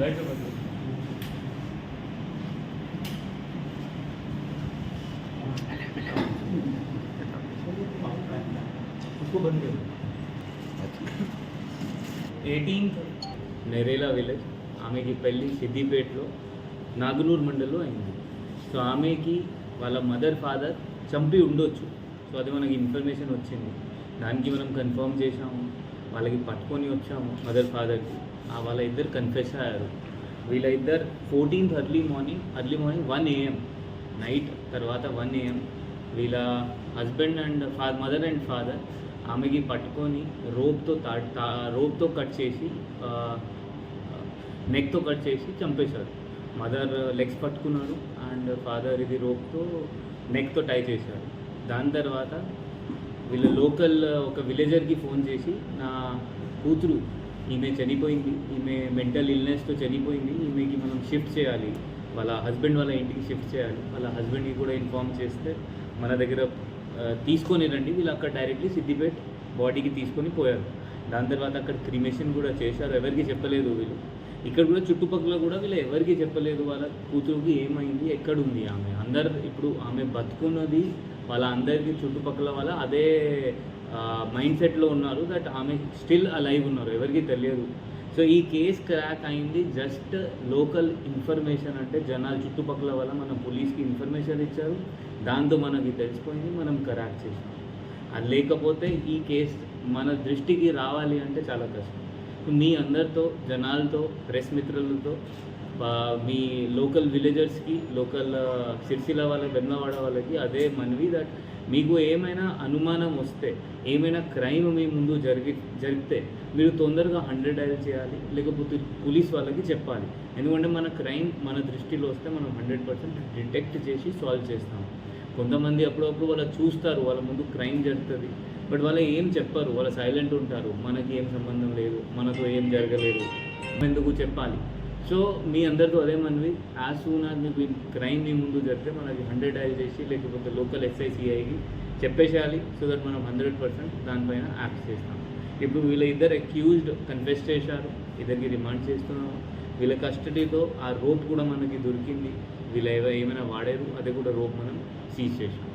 బయట eighteenth నెరేలా village. ఆమెకి పెళ్ళి సిద్దిపేటలో నాగునూర్ మండల్లో అయింది. సో ఆమెకి వాళ్ళ మదర్ ఫాదర్ చంపి ఉండొచ్చు. సో అది మనకి ఇన్ఫర్మేషన్ వచ్చింది. దానికి మనం కన్ఫర్మ్ చేసాము వాళ్ళకి పట్టుకొని వచ్చాము మదర్ ఫాదర్కి ఆ వాళ్ళ ఇద్దరు కన్ఫెస్ అయ్యారు. వీళ్ళ ఇద్దరు fourteenth early morning early morning one AM night తర్వాత వన్ ఏఎం వీళ్ళ హస్బెండ్ అండ్ ఫా మదర్ అండ్ ఫాదర్ ఆమెకి పట్టుకొని రోప్తో తా రోప్తో కట్ చేసి నెక్తో కట్ చేసి చంపేశారు. మదర్ లెగ్స్ పట్టుకున్నాడు అండ్ ఫాదర్ ఇది రోప్తో నెక్తో టై చేశారు. దాని తర్వాత వీళ్ళ లోకల్ ఒక విలేజర్కి ఫోన్ చేసి నా కూతురు ఈమె చనిపోయింది ఈమె మెంటల్ ఇల్నెస్తో చనిపోయింది ఈమెకి మనం షిఫ్ట్ చేయాలి. వాళ్ళ హస్బెండ్ వాళ్ళ ఇంటికి షిఫ్ట్ చేయాలి. వాళ్ళ హస్బెండ్కి కూడా ఇన్ఫామ్ చేస్తే మన దగ్గర తీసుకొని రండి. వీళ్ళు అక్కడ డైరెక్ట్లీ సిద్ధిపేట్ బాడీకి తీసుకొని పోయారు. దాని తర్వాత అక్కడ క్రిమేషన్ కూడా చేశారు. ఎవరికి చెప్పలేదు వీళ్ళు. ఇక్కడ కూడా చుట్టుపక్కల కూడా వీళ్ళు ఎవరికి చెప్పలేదు. వాళ్ళ కూతురుకి ఏమైంది? ఎక్కడుంది ఆమె? అందరు ఇప్పుడు ఆమె బతుకున్నది వాళ్ళ అందరికీ చుట్టుపక్కల వాళ్ళ అదే మైండ్ సెట్లో ఉన్నారు దట్ ఆమె స్టిల్ అలైవ్ ఉన్నారు ఎవరికి తెలియదు. సో ఈ కేస్ క్రాక్ అయింది జస్ట్ లోకల్ ఇన్ఫర్మేషన్ అంటే జనాలు చుట్టుపక్కల వల్ల మన పోలీస్కి ఇన్ఫర్మేషన్ ఇచ్చారు. దాంతో మనకి తెలిసిపోయింది మనం క్రాక్ చేసాం అది లేకపోతే ఈ కేస్ మన దృష్టికి రావాలి అంటే చాలా కష్టం. మీ అందరితో జనాలతో ప్రెస్ మిత్రులతో మీ లోకల్ విలేజర్స్కి లోకల్ సిరిసిల వాళ్ళ వెన్నవాడ వాళ్ళకి అదే మనవి దట్ మీకు ఏమైనా అనుమానం వస్తే ఏమైనా క్రైమ్ మీ ముందు జరిగి జరిగితే మీరు తొందరగా హండ్రెడ్ డైల్ చేయాలి లేకపోతే పోలీస్ వాళ్ళకి చెప్పాలి. ఎందుకంటే మన క్రైమ్ మన దృష్టిలో వస్తే మనం హండ్రెడ్ పర్సెంట్ డిటెక్ట్ చేసి సాల్వ్ చేస్తాం. కొంతమంది అప్పుడప్పుడు వాళ్ళు చూస్తారు వాళ్ళ ముందు క్రైమ్ జరుగుతుంది. బట్ వాళ్ళు ఏం చెప్పరు వాళ్ళు సైలెంట్ ఉంటారు. మనకి ఏం సంబంధం లేదు మనతో ఏం జరగలేదు ఎందుకు చెప్పాలి? సో మీ అందరితో అదే మనవి. యాజ్ సూన్ యాజ్ మీకు క్రైమ్ మీ ముందు జరిగితే మనకి హండ్రెడ్ డైల్ చేసి లేకపోతే లోకల్ ఎస్ఐసిఐకి చెప్పేసేయాలి సో దట్ మనం హండ్రెడ్ పర్సెంట్ దానిపైన యాక్ట్ చేస్తాం. ఇప్పుడు వీళ్ళ ఇద్దరు అక్యూజ్డ్ కన్ఫెస్ చేశారు ఇద్దరికి రిమాండ్ చేస్తున్నాము. వీళ్ళ కస్టడీతో ఆ రోప్ కూడా మనకి దొరికింది. వీళ్ళు ఏమైనా వాడారు అదే కూడా రోప్ మనం సీజ్ చేసాం